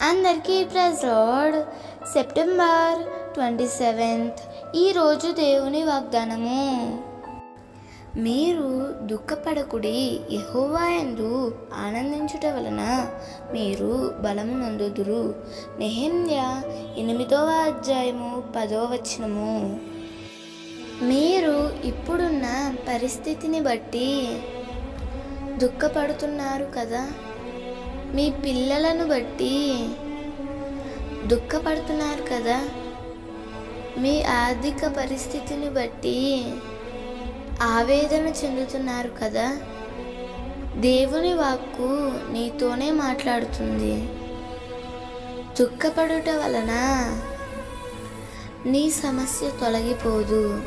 అందరికీ praise lord September twenty seventh ఈరోజు దేవుని వాగ్దానము. మీరు దుఃఖపడకుడి యహోవాయందు ఆనందించుట వలన మీరు బలము నందుదురు. నెహమ్య ఎనిమిదవ అధ్యాయము పదవ వచనము. మీరు ఇప్పుడున్న పరిస్థితిని బట్టి దుఃఖపడుతున్నారు కదా? మీ పిల్లలను బట్టి దుఃఖపడుతున్నారు కదా. మీ ఆర్థిక పరిస్థితిని బట్టి ఆవేదన చెందుతున్నారు కదా. దేవుని వాక్కు నీతోనే మాట్లాడుతుంది. దుఃఖపడుట వలన నీ సమస్య తొలగిపోదు.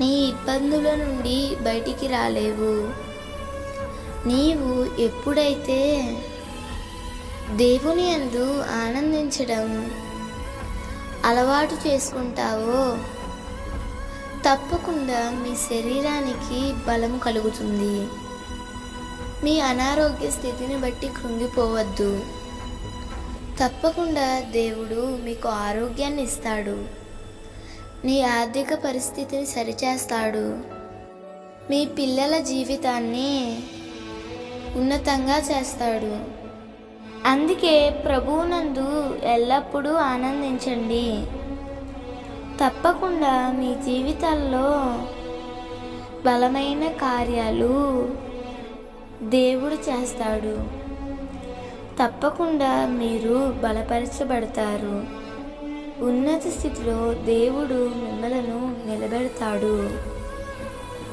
నీ ఇబ్బందుల నుండి బయటికి రాలేవు. నీవు ఎప్పుడైతే దేవుని అందు ఆనందించడం అలవాటు చేసుకుంటావో తప్పకుండా మీ శరీరానికి బలం కలుగుతుంది. మీ అనారోగ్య స్థితిని బట్టి కృంగిపోవద్దు. తప్పకుండా దేవుడు మీకు ఆరోగ్యాన్ని ఇస్తాడు. నీ ఆర్థిక పరిస్థితిని సరిచేస్తాడు. మీ పిల్లల జీవితాన్ని ఉన్నతంగా చేస్తాడు. అందుకే ప్రభువునందు ఎల్లప్పుడూ ఆనందించండి. తప్పకుండా మీ జీవితాల్లో బలమైన కార్యాలు దేవుడు చేస్తాడు. తప్పకుండా మీరు బలపరచబడతారు. ఉన్నత స్థితిలో దేవుడు మిమ్మలను నిలబెడతాడు.